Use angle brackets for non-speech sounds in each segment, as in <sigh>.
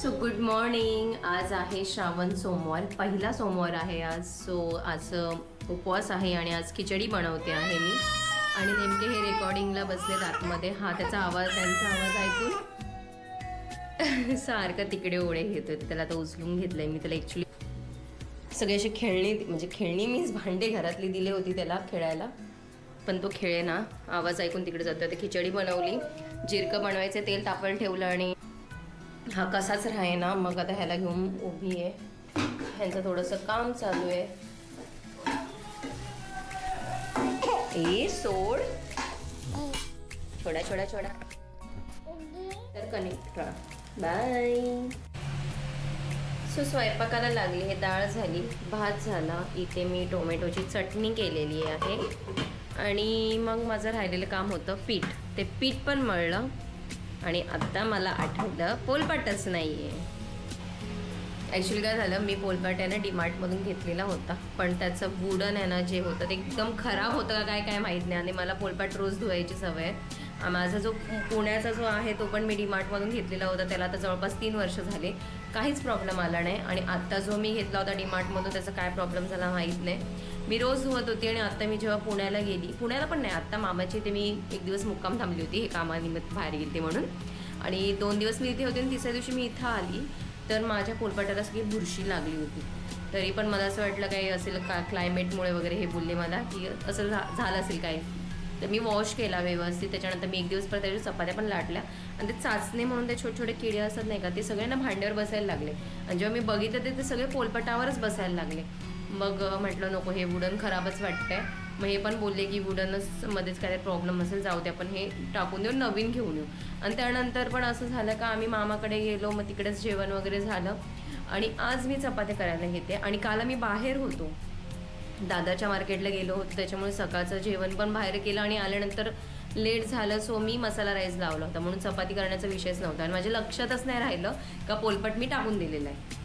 So good morning आज आहे श्रावण सोमवार. पहिला सोमवार आहे आज. सो आज उपवास आहे आणि आज खिचडी बनवते आहे मी. आणि नेमके हे रेकॉर्डिंगला बसलेत आतमध्ये. हा त्याचा आवाज त्यांचा आवाज ऐकून <laughs> सारखं तिकडे ओढे घेतोय त्याला तो उचलून घेतलंय मी. त्याला ॲक्च्युली सगळे असे खेळणी म्हणजे खेळणी मीच भांडे घरातली दिले होती त्याला खेळायला. पण तो खेळे ना आवाज ऐकून तिकडे जातो ते खिचडी बनवली. जिरकं बनवायचं तेल तापण ठेवलं आणि हा कसाच राहे ना मग आता ह्याला घेऊन उभी आहे. ह्यांचं थोडंसं काम चालू आहे. ए सोड. छोडा छोडा छोडा तर कनेक्ट करा बाय सो स्वयंपाकाला लागली हे डाळ झाली भात झाला. इथे मी टोमॅटोची चटणी केलेली आहे. आणि मग माझं राहिलेलं काम होतं पीठ. ते पीठ पण मळलं. आणि आत्ता मला आठवलं पोलपाटच नाही आहे ॲक्च्युली काय झालं मी पोलपाट आहे ना डीमार्टमधून घेतलेला होता. पण त्याचं वुडन आहे ना जे होतं ते एकदम खराब होतं का काय काय माहीत नाही. आणि मला पोलपाट रोज धुवायची सवय आहे. माझा जो पुण्याचा जो आहे तो पण मी डीमार्टमधून घेतलेला होता. त्याला आता जवळपास तीन वर्ष झाले. काहीच प्रॉब्लेम आला नाही. आणि आत्ता जो मी घेतला होता डीमार्टमधून त्याचा काय प्रॉब्लेम झाला माहीत नाही. मी रोज धुवत होती आणि आत्ता मी जेव्हा पुण्याला गेली पुण्याला पण नाही आत्ता मामाची इथे मी एक दिवस मुक्काम थांबली होती हे कामानिमित्त बाहेर गेली म्हणून. आणि दोन दिवस मी इथे होते आणि तिसऱ्या दिवशी मी इथं आली तर माझ्या पोलपाटाला सगळी बुरशी लागली होती. तरी पण मला असं वाटलं काही असेल का क्लायमेटमुळे वगैरे हे बोलले मला की असं झा- झालं असेल काय तर मी वॉश केला व्यवस्थित त्याच्यानंतर मी एक दिवस परत त्याच्या चपात्या पण लाटल्या. आणि ते चाचणे म्हणून ते छोटे छोटे किडे असतात नाही का ते सगळ्यांना भांड्यावर बसायला लागले. आणि जेव्हा मी बघितलं ते ते सगळे पोलपटावरच बसायला लागले. मग म्हटलं नको हे वुडन खराबच वाटतंय. मग हे पण बोलले की वुडनच मध्येच काय प्रॉब्लेम असेल जाऊ दे आपण हे टाकून देऊ नवीन घेऊन येऊ. आणि त्यानंतर पण असं झालं का आम्ही मामाकडे गेलो मग तिकडेच जेवण वगैरे झालं. आणि आज मी चपात्या करायला घेते आणि काल मी बाहेर होतो. दादाच्या मार्केटला गेलो होतो त्याच्यामुळे सकाळचं जेवण पण बाहेर केलं आणि आल्यानंतर लेट झालं सो मी मसाला राईस लावला होता. म्हणून चपाती करण्याचा विषयच नव्हता. आणि माझ्या लक्षातच नाही राहिलं का पोलपट मी टाकून दिलेला आहे.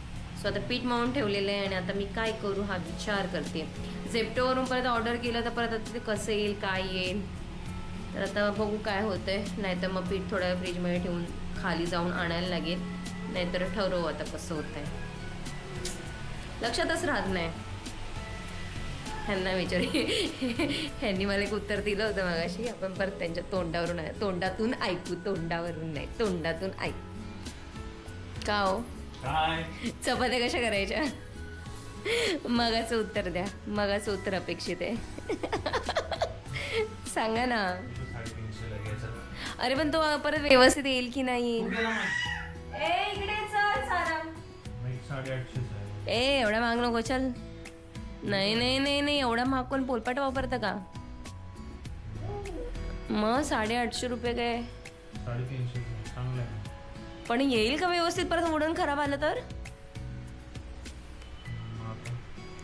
सो आता पीठ मळून ठेवलेलं आहे आणि आता मी काय करू हा विचार करते. झेप्टोवरून परत ऑर्डर केलं तर परत आता ते कसं येईल काय येईल? तर आता बघू काय होतंय. नाहीतर मग पीठ थोड्या फ्रीजमध्ये ठेवून खाली जाऊन आणायला लागेल. नाहीतर ठरवू आता कसं होतंय. लक्षातच राहत नाही. ह्यांना विचार. ह्यांनी मला एक उत्तर दिलं होतं मगाशी. आपण परत त्यांच्या तोंडावरून तोंडातून ऐकू तोंडावरून नाही. तोंडातून ऐकू. का हो? काय? चपात्या कशा करायच्या? मगाचं उत्तर द्या. मगाचं उत्तर अपेक्षित आहे. सांगा ना. अरे पण तो परत व्यवस्थित येईल की नाही? ए एवढा महाग नको चल. नाही नाही नाही नाही एवढा महाग कोण पोलपाट वापरतं का? मग साडेआठशे रुपये काय? पण येईल का व्यवस्थित परत उडण खराब आलं तर?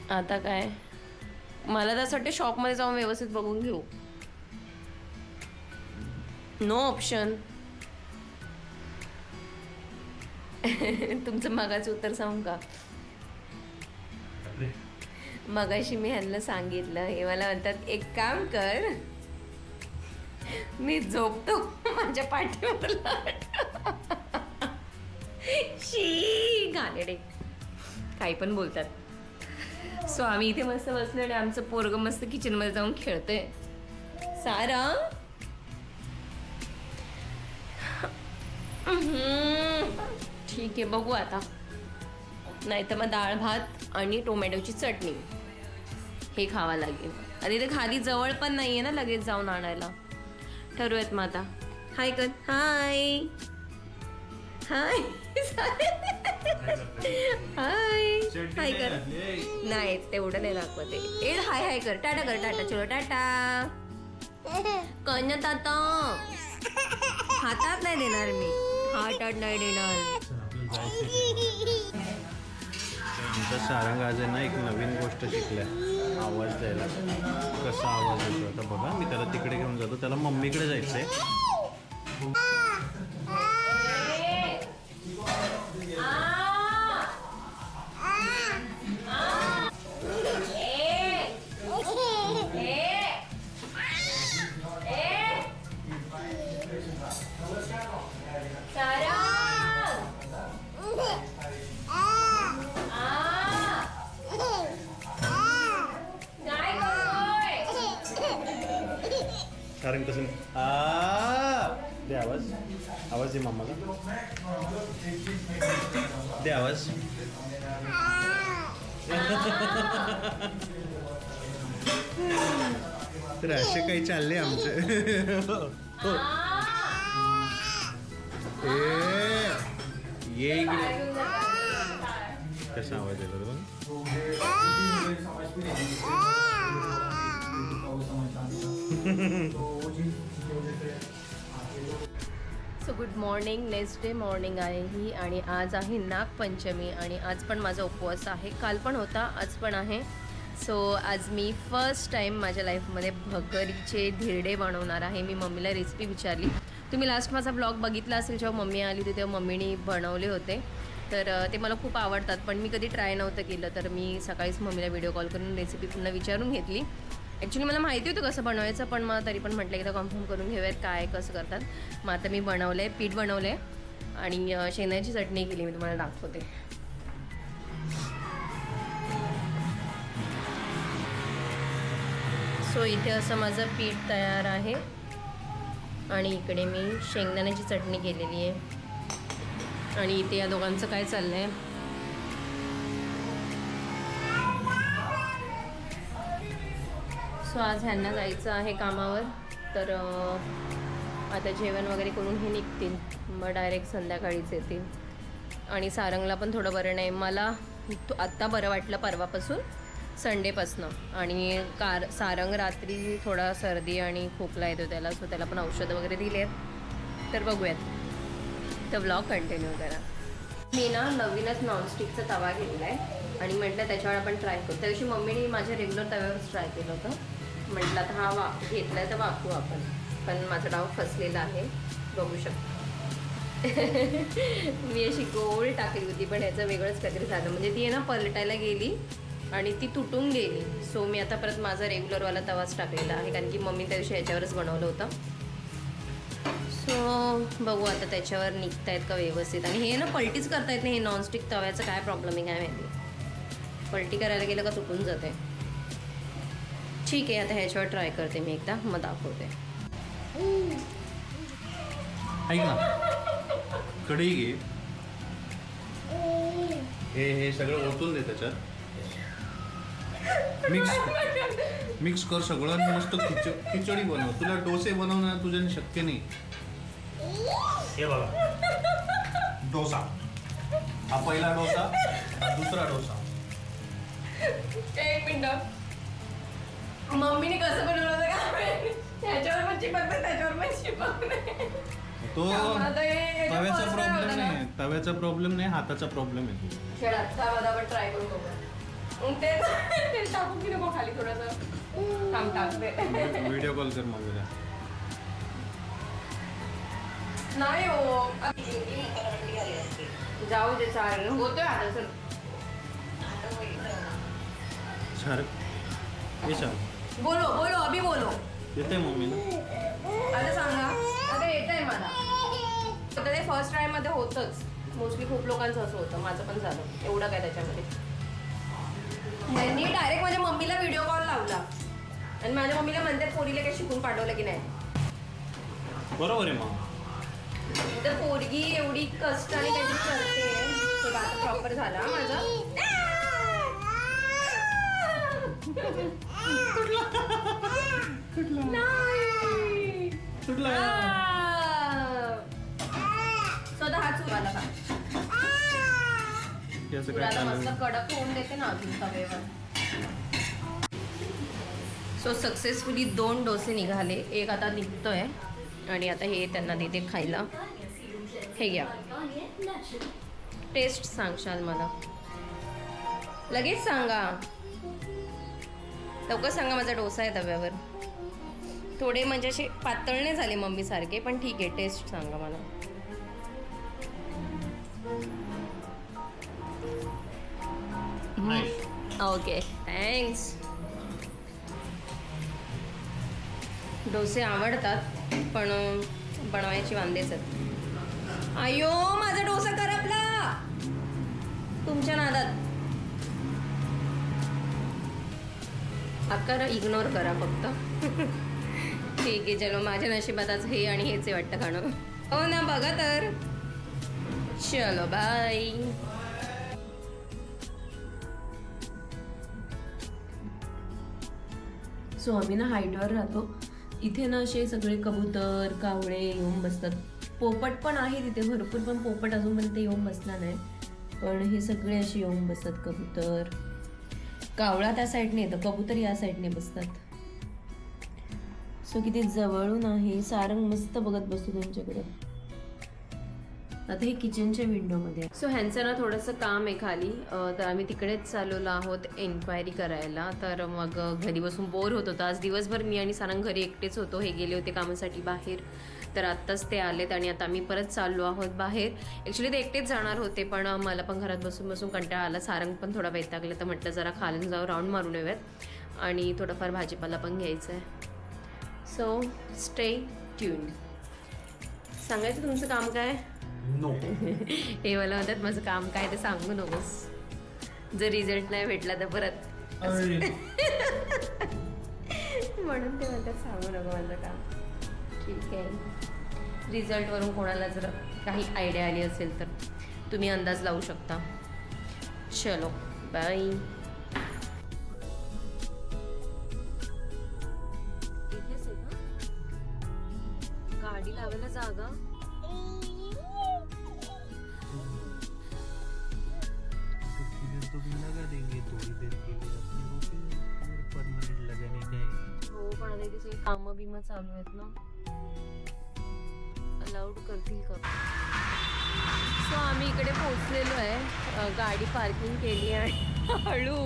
आता काय? मला तर असं वाटतं शॉपमध्ये जाऊन व्यवस्थित बघून घेऊ. नो ऑप्शन <laughs> तुमचं मगाचं उत्तर सांगू का? मगाशी मी ह्यांना सांगितलं. हे मला म्हणतात एक काम कर. मी झोपतो. <laughs> माझ्या पाठीवर लाट." डे काही पण बोलतात. सो आम्ही इथे मस्त बसलो आणि आमचं पोरग मस्त किचनमध्ये जाऊन खेळतोय. सारा? ठीक आहे बघू आता. नाही तर मग डाळ भात आणि टोमॅटोची चटणी. हे खावा लागेल. आणि ते खाली जवळ पण नाही आहे ना लगेच जाऊन आणायला. ठरवूयात मग आता. हाय कर हाय हाय. हाय. हाय कर. नाही तेवढं नाही दाखवते ए हाय हाय कर. टाटा कर टाटा. चलो टाटा. कळण्यात आता हातात नाही देणार मी. हातात नाही देणार. आमचा सारंग आज ना एक नवीन गोष्ट शिकल्या. आवाज द्यायला. कसा आवाज येतो आता बघा. मी त्याला तिकडे घेऊन जातो. त्याला मम्मीकडे जायचंय. सारंग कसं दे आवाज. आवाज दे मामाला. दे आवाज. तर असे काही चालले आमचे. हो. ये कसा आवाज येतो बघ. So good morning next day morning आहे ही आणि आज आहे नागपंचमी आणि आज पण माझा उपवास आहे. काल पण होता आज पण आहे. सो आज मी फर्स्ट टाईम माझ्या लाईफमध्ये भगरीचे धिरडे बनवणार आहे. मी मम्मीला रेसिपी विचारली. तुम्ही लास्ट माझा ब्लॉग बघितला असेल जेव्हा मम्मी आली होती तेव्हा मम्मीने बनवले होते. तर ते मला खूप आवडतात. पण मी कधी ट्राय नव्हतं केलं तर मी सकाळीच मम्मीला व्हिडिओ कॉल करून रेसिपी पुन्हा विचारून घेतली. ॲक्च्युली मला माहिती होतं कसं बनवायचं पण मग तरी पण म्हटलं एकदा कन्फर्म करून घेऊयात काय कसं करतात. मग आता मी बनवलं आहे पीठ बनवलं आहे आणि अ, शेंगदाण्याची चटणी केली मी तुम्हाला दाखवते. सो इथे असं माझं पीठ तयार आहे आणि इकडे मी शेंगदाण्याची चटणी केलेली आहे. आणि इथे या दोघांचं काय चाललं आहे सो आज ह्यांना जायचं आहे कामावर. तर आता जेवण वगैरे करून हे निघतील. मग डायरेक्ट संध्याकाळीच येतील. आणि सारंगला पण थोडं बरं नाही. मला आत्ता बरं वाटलं परवापासून संडेपासनं. आणि कार सारंग रात्री थोडा सर्दी आणि खोकला येतो त्याला सो त्याला पण औषधं वगैरे दिले आहेत. तर बघूयात. तर ब्लॉग कंटिन्यू करा. मी ना नवीनच नॉनस्टिकचा तवा घेतला आहे आणि म्हटलं त्याच्यावर आपण ट्राय करू. त्या दिवशी मम्मीने माझ्या रेग्युलर तव्यावरच ट्राय केलं होतं. म्हटलं आता हा वा घेतला आहे तर वापरू आपण. पण माझा डाव फसलेला आहे. बघू शकतो. <laughs> मी अशी गोल टाकली होती पण ह्याचं वेगळंच काहीतरी झालं. म्हणजे ती आहे ना पलटायला गेली आणि ती तुटून गेली. सो मी आता परत माझा रेग्युलरवाला तवाच टाकलेला आहे कारण की मम्मी त्या दिवशी याच्यावरच बनवलं होतं. सो बघू आता त्याच्यावर निघतायत का व्यवस्थित. आणि हे ना पलटीच करता येत नाही. हे नॉनस्टिक तव्याचं काय प्रॉब्लेम आहे काय माहिती. पलटी करायला गेलं का तुटून जाते. ठीक आहे आता ह्याच्यावर ट्राय करते मी एकदा. मग दाखवते. ऐक ना. कढई घे हे हे सगळं ओतून दे त्याच्यात. मिक्स मिक्स कर सगळं आणि मस्त खिच खिचडी बनव. तुला डोसे बनवणं तुझ्याने शक्य नाही. हे बघा. डोसा. हा पहिला डोसा हा दुसरा डोसा. एक मिनिट. मम्मीने कसं बनवलं होतं का त्याच्यावर पण चिपक नाही त्याच्यावर पण चिपक नाही तो आता हे- हे तव्याचा प्रॉब्लेम होता ना. नाही तव्याचा प्रॉब्लेम नाही हाताचा प्रॉब्लेम आहे तू. खेळात थांब आता आपण ट्राय करून बघूया. मग ते ते टाकू की नको खाली थोडंसं? थांब टाकते व्हिडिओ कॉल कर मम्मीला नाही हो. जाऊ दे चालेल होतोय आता सर सर. हे सर. बोलो बोलो अभि बोलो. येते मम्मीला आता सांगा. आता येत आहे मला. आता ते फर्स्टमध्ये होतंच. मोस्टली खूप लोकांचं असं होतं. माझं पण झालं. एवढं काय त्याच्यामध्ये? त्यांनी डायरेक्ट माझ्या मम्मीला व्हिडिओ कॉल लावला. आणि माझ्या मम्मीला म्हणतात पोरीला काही शिकून पाठवलं की नाही? बरोबर आहे मग. तर पोरगी एवढी कष्टाने काहीतरी करते. ते आता प्रॉपर झाला हा माझा नाही. सुटला स्वतः चुराला का याचं काय पुराला मस्त कडक होऊन देते ना अजून तवेवर सो सक्सेसफुली दोन डोसे निघाले. एक आता निघतोय आणि आता हे त्यांना देते खायला. हे घ्या. टेस्ट सांगशाल मला. लगेच सांगा. लवकर सांगा माझा डोसा आहे तव्यावर. थोडे म्हणजे असे पातळ नाही झाले मम्मी सारखे पण ठीक आहे टेस्ट सांगा मला. ओके थँक्स डोसे आवडतात पण बनवायची वांदेच आहेत अयो माझा डोसा करपला! तुमच्या नादात. आकार इग्नोर करा फक्त. ठीक आहे चलो माझ्या नशिबात आज हे आणि हेच आहे वाटतं खाणं. हो ना बघा तर. चलो बाय सो आम्ही ना हाईटवर राहतो. इथे ना असे सगळे कबूतर कावळे येऊन बसतात. पोपट पण आहे तिथे भरपूर पण पोपट अजूनपर्यंत येऊन बसला नाही. पण हे सगळे असे येऊन बसतात कबूतर. कावळा त्या साईडने येतं कबूतर या साईडने बसतात. सो किती जवळून आहे सारंग मस्त बघत बसतो त्यांच्याकडे. आता हे किचनच्या विंडोमध्ये सो ह्यांचं ना थोडंसं काम आहे खाली. तर आम्ही तिकडेच चालवलो आहोत एन्क्वायरी करायला. तर मग घरी बसून बोर होत होता. आज दिवसभर मी आणि सारंग घरी एकटेच होतो. हे गेले होते कामासाठी बाहेर. तर आत्ताच ते आलेत आणि आता आम्ही परत चाललो आहोत बाहेर. ॲक्च्युली ते एकटेच जाणार होते पण मला पण घरात बसून बसून कंटाळा आला. सारंग पण थोडा वैतागला तर म्हटलं जरा खालून जाऊ राऊंड मारून येऊयात. आणि थोडंफार भाजीपाला पण घ्यायचं आहे सो स्टे ट्यून सांगायचं तुमचं काम काय? नो <laughs> हे मला म्हणतात माझं काम काय ते सांगू नकोस. जर रिझल्ट नाही भेटला तर परत. <laughs> म्हणून ते म्हणतात सांगू नको माझं काम. ठीक आहे रिझल्टवरून कोणाला जर काही आयडिया आली असेल तर तुम्ही अंदाज लावू शकता. चलो बाय गाडी लावायला जागा. तो भी लगा देंगे थोड़ी देर के लिए अपने को फिर परमानेंट लगाने का है पण आता इथे सगळी कामं बिमं चालू आहेत ना. अलाउड करतील का? सो आम्ही इकडे पोहोचलेलो आहे. गाडी पार्किंग केली आणि <laughs> हळू.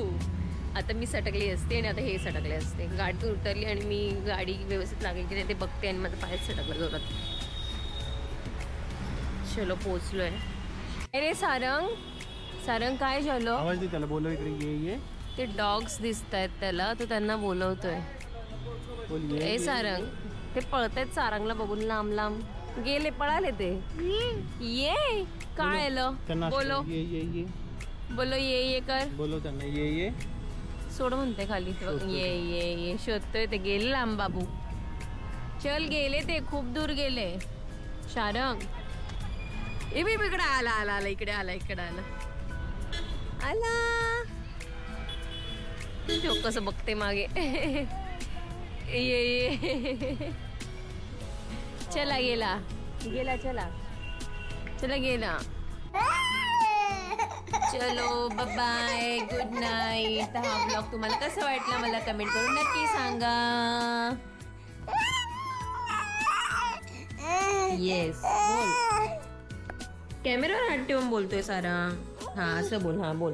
आता मी सटकली असते आणि आता हे सटकले असते. गाडीतून उतरली आणि मी गाडी व्यवस्थित लागेल की नाही ते बघते आणि माझं पायच सटकलं जोरात. चलो पोचलो आहे अरे सारंग. सारंग काय झालं? त्याला बोलो इकडे. ये ये. ते डॉग्स दिसत आहेत त्याला तो त्यांना बोलवतोय. ए सारंग. ते पळतायत सारंगला बघून लांब लांब. गेले पळाले ते. ये काय आलं? बोलो ये ये ये. बोलो ये ये कर. बोलो त्यांना ये ये. सोड म्हणते खाली. ये ये ये. शोधतोय ते. गेले लांब बाबू. चल गेले ते. खूप दूर गेले. शारंग ए बी इकडे आला आला आला. इकडे आला इकडे आला. आला. तो कसं बघते मागे. <laughs> ये ये चला गेला. गेला चला. चला गेला. चलो बाय गुड नाईट हा ब्लॉग तुम्हाला कसा वाटला मला कमेंट करून नक्की सांगा. येस बोल. कॅमेरावर हात ठेवून बोलतोय सारा. हा असं बोल हा बोल.